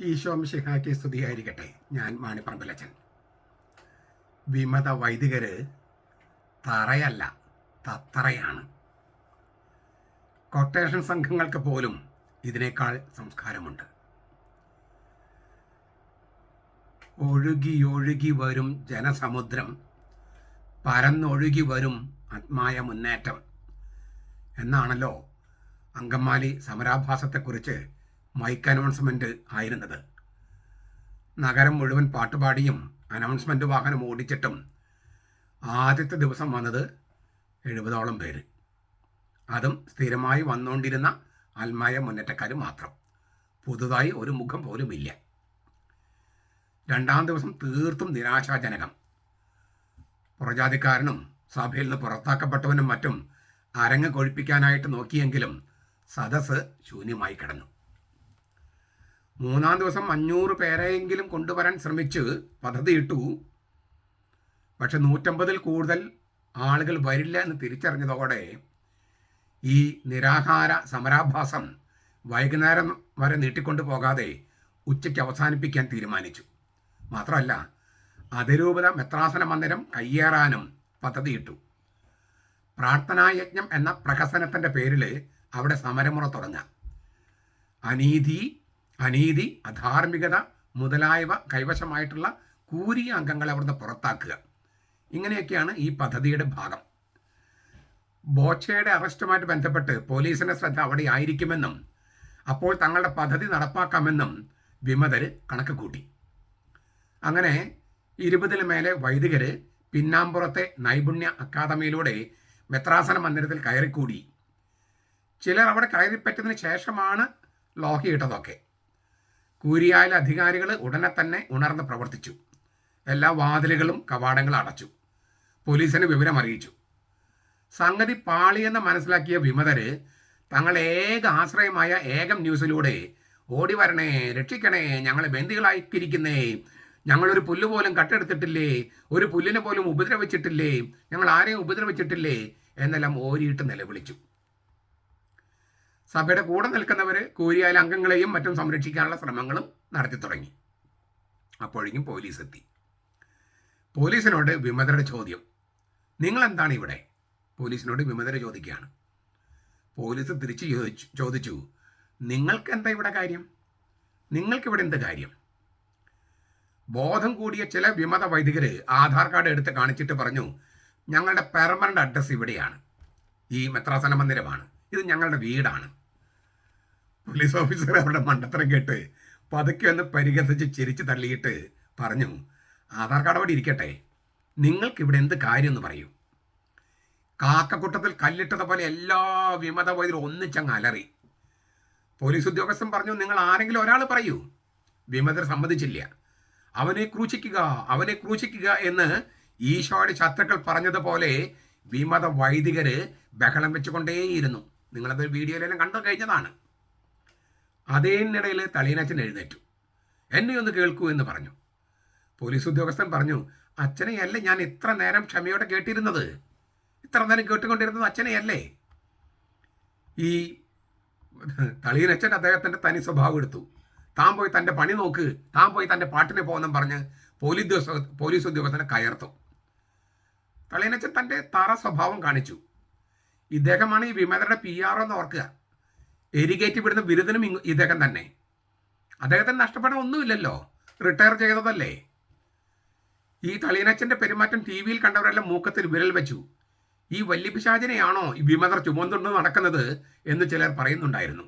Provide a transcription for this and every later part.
ഈശോം ശിഹാക്കി സ്തുതിയായിരിക്കട്ടെ. ഞാൻ മാണിപ്പറമ്പിലച്ചൻ. വിമത വൈദികര് തറയല്ല തത്തറയാണ്. കൊട്ടേഷൻ സംഘങ്ങൾക്ക് പോലും ഇതിനേക്കാൾ സംസ്കാരമുണ്ട്. ഒഴുകി ഒഴുകി വരും ജനസമുദ്രം പരന്നൊഴുകി വരും ആത്മായ മുന്നേറ്റം. എന്നാണല്ലോ അങ്കമാലി സമരാഭാസത്തെക്കുറിച്ച് മൈക്ക് അനൗൺസ്മെന്റ് ആയിരുന്നത്. നഗരം മുഴുവൻ പാട്ടുപാടിയും അനൗൺസ്മെന്റ് വാഹനം ഓടിച്ചിട്ടും ആദ്യത്തെ ദിവസം വന്നത് എഴുപതോളം പേര്. അതും സ്ഥിരമായി വന്നുകൊണ്ടിരുന്ന ആത്മായ മുന്നേറ്റക്കാർ മാത്രം. പുതുതായി ഒരു മുഖം പോലും ഇല്ല. രണ്ടാം ദിവസം തീർത്തും നിരാശാജനകം. പുറജാതിക്കാരനും സഭയിൽ നിന്ന് പുറത്താക്കപ്പെട്ടവനും മറ്റും അരങ്ങ് കൊഴിപ്പിക്കാനായിട്ട് നോക്കിയെങ്കിലും സദസ് ശൂന്യമായി കിടന്നു. മൂന്നാം ദിവസം അഞ്ഞൂറ് പേരെയെങ്കിലും കൊണ്ടുവരാൻ ശ്രമിച്ച് പദ്ധതിയിട്ടു. പക്ഷെ നൂറ്റമ്പതിൽ കൂടുതൽ ആളുകൾ വരില്ല എന്ന് തിരിച്ചറിഞ്ഞതോടെ ഈ നിരാഹാര സമരാഭാസം വൈകുന്നേരം വരെ നീട്ടിക്കൊണ്ടു പോകാതെ ഉച്ചയ്ക്ക് അവസാനിപ്പിക്കാൻ തീരുമാനിച്ചു. മാത്രമല്ല അതിരൂപത മെത്രാസന മന്ദിരം കയ്യേറാനും പദ്ധതിയിട്ടു. പ്രാർത്ഥനായജ്ഞം എന്ന പ്രഹസനത്തിന്റെ പേരിൽ അവിടെ സമരമുറ തുടങ്ങാം. അനീതി അനീതി അധാർമികത മുതലായവ കൈവശമായിട്ടുള്ള കൂരിയ അംഗങ്ങളെ അവിടുന്ന് പുറത്താക്കുക. ഇങ്ങനെയൊക്കെയാണ് ഈ പദ്ധതിയുടെ ഭാഗം. ബോച്ചയുടെ അറസ്റ്റുമായിട്ട് ബന്ധപ്പെട്ട് പോലീസിന്റെ ശ്രദ്ധ അവിടെ ആയിരിക്കുമെന്നും അപ്പോൾ തങ്ങളുടെ പദ്ധതി നടപ്പാക്കാമെന്നും വിമതർ കണക്ക് കൂട്ടി അങ്ങനെ ഇരുപതിന് മേലെ വൈദികര് പിന്നാമ്പുറത്തെ നൈപുണ്യ അക്കാദമിയിലൂടെ മെത്രാസന മന്ദിരത്തിൽ കയറിക്കൂടി. ചിലർ അവിടെ കയറിപ്പറ്റതിന് ശേഷമാണ് ലോഹയിട്ടതൊക്കെ കൂരിയായിലെ അധികാരികൾ ഉടനെ തന്നെ ഉണർന്ന് പ്രവർത്തിച്ചു. എല്ലാ വാതിലുകളും കവാടങ്ങളും അടച്ചു. പോലീസിന് വിവരം അറിയിച്ചു. സംഗതി പാളിയെന്ന് മനസ്സിലാക്കിയ വിമതര് തങ്ങൾ ഏക ആശ്രയമായ ഏകം ന്യൂസിലൂടെ ഓടി വരണേ രക്ഷിക്കണേ ഞങ്ങളെ ബന്ദികളായിരിക്കുന്നേ ഞങ്ങളൊരു പുല്ല് പോലും കട്ടെടുത്തിട്ടില്ലേ ഒരു പുല്ലിനെ പോലും ഉപദ്രവിച്ചിട്ടില്ലേ ഞങ്ങൾ ആരെയും ഉപദ്രവിച്ചിട്ടില്ലേ എന്നെല്ലാം ഓരിയിട്ട് നിലവിളിച്ചു. സഭയുടെ കൂടെ നിൽക്കുന്നവർ കൂരിയായ അംഗങ്ങളെയും മറ്റും സംരക്ഷിക്കാനുള്ള ശ്രമങ്ങളും നടത്തി തുടങ്ങി. അപ്പോഴേക്കും പോലീസ് എത്തി. പോലീസിനോട് വിമതരുടെ ചോദ്യം. നിങ്ങൾ എന്താണ് ഇവിടെ? പോലീസിനോട് വിമതരെ ചോദിക്കുകയാണ്. പോലീസ് തിരിച്ച് ചോദിച്ചു ചോദിച്ചു. നിങ്ങൾക്ക് എന്താ ഇവിടെ കാര്യം? നിങ്ങൾക്ക് ഇവിടെ എന്ത് കാര്യം? ബോധം കൂടിയ ചില വിമത വൈദികർ ആധാർ കാർഡ് എടുത്ത് കാണിച്ചിട്ട് പറഞ്ഞു ഞങ്ങളുടെ പെർമനന്റ് അഡ്രസ്സ് ഇവിടെയാണ്. ഈ മെത്രാസന മന്ദിരമാണ്. ഇത് ഞങ്ങളുടെ വീടാണ്. പോലീസ് ഓഫീസർ അവരുടെ മണ്ടത്തരം കേട്ട് പതുക്കെ ഒന്ന് പരിഹസിച്ച് ചിരിച്ച് തള്ളിയിട്ട് പറഞ്ഞു ആധാർ കാർഡ് അവിടെ ഇരിക്കട്ടെ. നിങ്ങൾക്ക് ഇവിടെ എന്ത് കാര്യം എന്ന് പറയൂ. കാക്കക്കൂട്ടത്തിൽ കല്ലിട്ടത് പോലെ എല്ലാ വിമത വൈദ്യരും ഒന്നിച്ചങ്ങ് അലറി. പോലീസ് ഉദ്യോഗസ്ഥൻ പറഞ്ഞു നിങ്ങൾ ആരെങ്കിലും ഒരാൾ പറയൂ. വിമതർ സമ്മതിച്ചില്ല. അവനെ ക്രൂശിക്കുക അവനെ ക്രൂശിക്കുക എന്ന് ഈശോയുടെ ശത്രുക്കൾ പറഞ്ഞതുപോലെ വിമത വൈദികര് ബഹളം വെച്ചുകൊണ്ടേയിരുന്നു. നിങ്ങളത് വീഡിയോയിലെല്ലാം കണ്ടു കഴിഞ്ഞതാണ്. അതേനിടയിൽ തളീനച്ഛൻ എഴുന്നേറ്റു. എന്നെ ഒന്ന് കേൾക്കൂ എന്ന് പറഞ്ഞു. പോലീസ് ഉദ്യോഗസ്ഥൻ പറഞ്ഞു അച്ഛനെയല്ലേ ഞാൻ ഇത്ര നേരം ക്ഷമയോടെ കേട്ടിരുന്നത്? ഇത്ര നേരം കേട്ടുകൊണ്ടിരുന്നത് അച്ഛനെയല്ലേ ഈ തളീനച്ഛൻ അദ്ദേഹത്തിന്റെ തനി സ്വഭാവം എടുത്തു. താൻ പോയി തന്റെ പണി നോക്ക്. താൻ പോയി തന്റെ പാട്ടിന് പോകുന്നെന്നും പറഞ്ഞ് പോലീസ് ഉദ്യോഗസ്ഥ പോലീസ് ഉദ്യോഗസ്ഥനെ കയർത്തു. തളീനച്ഛൻ തന്റെ തറ സ്വഭാവം കാണിച്ചു. ഇദ്ദേഹമാണ് ഈ വിമതരുടെ പി ആർ എന്ന് ഓർക്കുക. എരികേറ്റി വിടുന്ന ബിരുദനും ഇദ്ദേഹം തന്നെ. അദ്ദേഹത്തിന് നഷ്ടപ്പെടാൻ ഒന്നുമില്ലല്ലോ. റിട്ടയർ ചെയ്തതല്ലേ. ഈ തളിയനച്ഛന്റെ പെരുമാറ്റം ടി വിയിൽ കണ്ടവരെല്ലാം മൂക്കത്തിൽ വിരൽ വെച്ചു. ഈ വല്യപിശാചനയാണോ ഈ വിമതർ ചുമന്നുകൊണ്ട് നടക്കുന്നത് എന്ന് ചിലർ പറയുന്നുണ്ടായിരുന്നു.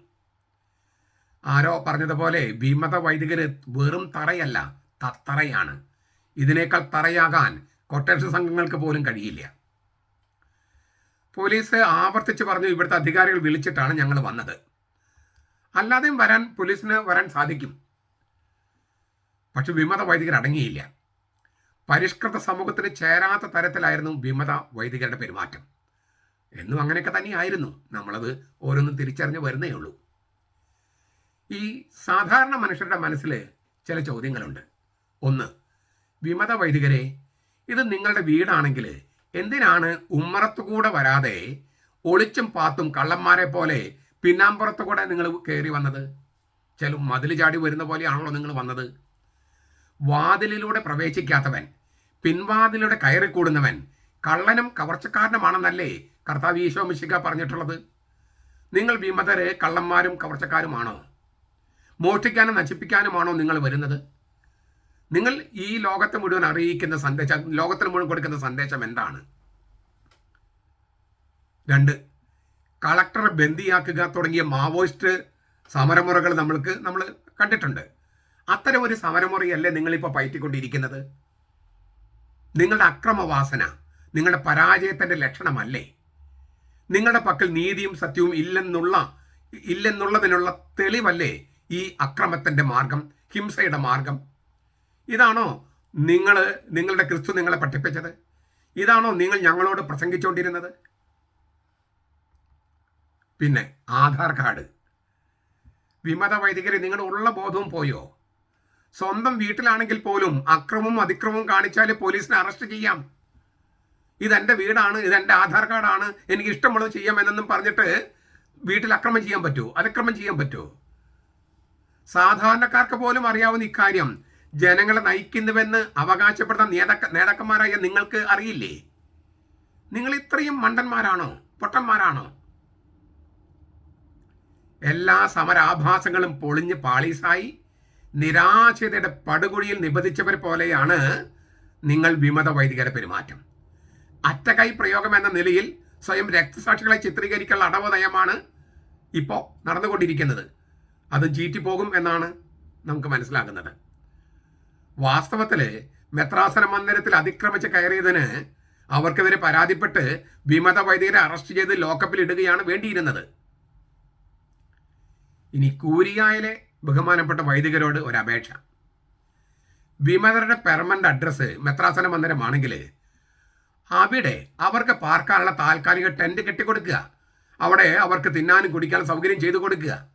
ആരോ പറഞ്ഞതുപോലെ വിമത വൈദികര് വെറും തറയല്ല തത്തറയാണ്. ഇതിനേക്കാൾ തറയാകാൻ കൊട്ടേഷൻ സംഘങ്ങൾക്ക് പോലും കഴിയില്ല. പോലീസ് ആവർത്തിച്ച് പറഞ്ഞു ഇവിടുത്തെ അധികാരികൾ വിളിച്ചിട്ടാണ് ഞങ്ങൾ വന്നത്. അല്ലാതെയും വരാൻ പോലീസിന് വരാൻ സാധിക്കും. പക്ഷെ വിമത വൈദികർ അടങ്ങിയില്ല. പരിഷ്കൃത സമൂഹത്തിന് ചേരാത്ത തരത്തിലായിരുന്നു വിമത വൈദികരുടെ പെരുമാറ്റം. എന്നും അങ്ങനെയൊക്കെ തന്നെയായിരുന്നു. നമ്മളത് ഓരോന്നും തിരിച്ചറിഞ്ഞ് വരുന്നേ ഉള്ളൂ. ഈ സാധാരണ മനുഷ്യരുടെ മനസ്സിൽ ചില ചോദ്യങ്ങളുണ്ട്. ഒന്ന് വിമത വൈദികരെ ഇത് നിങ്ങളുടെ വീടാണെങ്കിൽ എന്തിനാണ് ഉമ്മറത്തുകൂടെ വരാതെ ഒളിച്ചും പാത്തും കള്ളന്മാരെ പോലെ പിന്നാമ്പുറത്തു കൂടെ നിങ്ങൾ കയറി വന്നത്? ചില മതിൽ ചാടി വരുന്ന പോലെയാണല്ലോ നിങ്ങൾ വന്നത്. വാതിലിലൂടെ പ്രവേശിക്കാത്തവൻ പിൻവാതിലൂടെ കയറിക്കൂടുന്നവൻ കള്ളനും കവർച്ചക്കാരനുമാണെന്നല്ലേ കർത്താവ് ഈശോ മിശിക പറഞ്ഞിട്ടുള്ളത്? നിങ്ങൾ വിമതരെ കള്ളന്മാരും കവർച്ചക്കാരുമാണോ? മോഷ്ടിക്കാനും നശിപ്പിക്കാനുമാണോ നിങ്ങൾ വരുന്നത്? നിങ്ങൾ ഈ ലോകത്തെ മുഴുവൻ അറിയിക്കുന്ന സന്ദേശം ലോകത്തിന് മുഴുവൻ കൊടുക്കുന്ന സന്ദേശം എന്താണ്? രണ്ട് കളക്ടറെ ബന്ദിയാക്കുക തുടങ്ങിയ മാവോയിസ്റ്റ് സമരമുറകൾ നമ്മൾക്ക് നമ്മൾ കണ്ടിട്ടുണ്ട്. അത്തരം ഒരു സമരമുറയല്ലേ നിങ്ങളിപ്പോൾ പയറ്റിക്കൊണ്ടിരിക്കുന്നത്? നിങ്ങളുടെ അക്രമവാസന നിങ്ങളുടെ പരാജയത്തിന്റെ ലക്ഷണമല്ലേ? നിങ്ങളുടെ പക്കൽ നീതിയും സത്യവും ഇല്ലെന്നുള്ള ഇല്ലെന്നുള്ളതിനുള്ള തെളിവല്ലേ ഈ അക്രമത്തിന്റെ മാർഗം ഹിംസയുടെ മാർഗം? ഇതാണോ നിങ്ങൾ നിങ്ങളുടെ ക്രിസ്തു നിങ്ങളെ പഠിപ്പിച്ചത്? ഇതാണോ നിങ്ങൾ ഞങ്ങളോട് പ്രസംഗിച്ചുകൊണ്ടിരുന്നത് പിന്നെ ആധാർ കാർഡ്. വിമത വൈദികരെ നിങ്ങളുടെ ഉള്ള ബോധവും പോയോ? സ്വന്തം വീട്ടിലാണെങ്കിൽ പോലും അക്രമവും അതിക്രമവും കാണിച്ചാൽ പോലീസിനെ അറസ്റ്റ് ചെയ്യാം. ഇതെന്റെ വീടാണ് ഇതെന്റെ ആധാർ കാർഡാണ് എനിക്ക് ഇഷ്ടമുള്ളത് ചെയ്യാം എന്നൊന്നും പറഞ്ഞിട്ട് വീട്ടിൽ അക്രമം ചെയ്യാൻ പറ്റുമോ അതിക്രമം ചെയ്യാൻ പറ്റുമോ സാധാരണക്കാർക്ക് പോലും അറിയാവുന്ന ഇക്കാര്യം ജനങ്ങളെ നയിക്കുന്നുവെന്ന് അവകാശപ്പെടുന്ന നേതാക്ക നേതാക്കന്മാരായ നിങ്ങൾക്ക് അറിയില്ലേ? നിങ്ങൾ ഇത്രയും മണ്ടന്മാരാണോ? പൊട്ടന്മാരാണോ? എല്ലാ സമരാഭാസങ്ങളും പൊളിഞ്ഞ് പാളീസായി. നിരാശതയുടെ പടുകുഴിയിൽ നിബന്ധിച്ചവർ പോലെയാണ് നിങ്ങൾ വിമത വൈദികരെ പെരുമാറ്റം. അറ്റകൈ പ്രയോഗം എന്ന നിലയിൽ സ്വയം രക്തസാക്ഷികളെ ചിത്രീകരിക്കാനുള്ള അടവ് നയമാണ് ഇപ്പോൾ നടന്നുകൊണ്ടിരിക്കുന്നത്. അത് ചീറ്റിപ്പോകും എന്നാണ് നമുക്ക് മനസ്സിലാകുന്നത്. വാസ്തവത്തിൽ മെത്രാസന മന്ദിരത്തിൽ അതിക്രമിച്ച് കയറിയതിന് അവർക്കെതിരെ പരാതിപ്പെട്ട് വിമത വൈദികരെ അറസ്റ്റ് ചെയ്ത് ലോക്കപ്പിൽ ഇടുകയാണ് വേണ്ടിയിരുന്നത്. ഇനി കൂരിയായിലെ ബഹുമാനപ്പെട്ട വൈദികരോട് ഒരു അപേക്ഷ. വിമതരുടെ പെർമനന്റ് അഡ്രസ്സ് മെത്രാസന മന്ദിരമാണെങ്കിൽ അവിടെ അവർക്ക് പാർക്കാനുള്ള താൽക്കാലിക ടെന്റ് കെട്ടിക്കൊടുക്കുക. അവിടെ അവർക്ക് തിന്നാനും കുടിക്കാനും സൗകര്യം ചെയ്തു കൊടുക്കുക.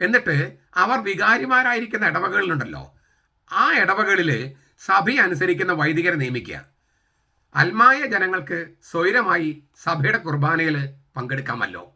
എന്നിട്ട് അവർ വികാരിമാരായിരിക്കുന്ന ഇടവകളിലുണ്ടല്ലോ ആ ഇടവകളിൽ സഭ അനുസരിക്കുന്ന വൈദികരെ നിയമിക്കുക. അൽമായ ജനങ്ങൾക്ക് സ്വൈരമായി സഭയുടെ കുർബാനയിൽ പങ്കെടുക്കാമല്ലോ.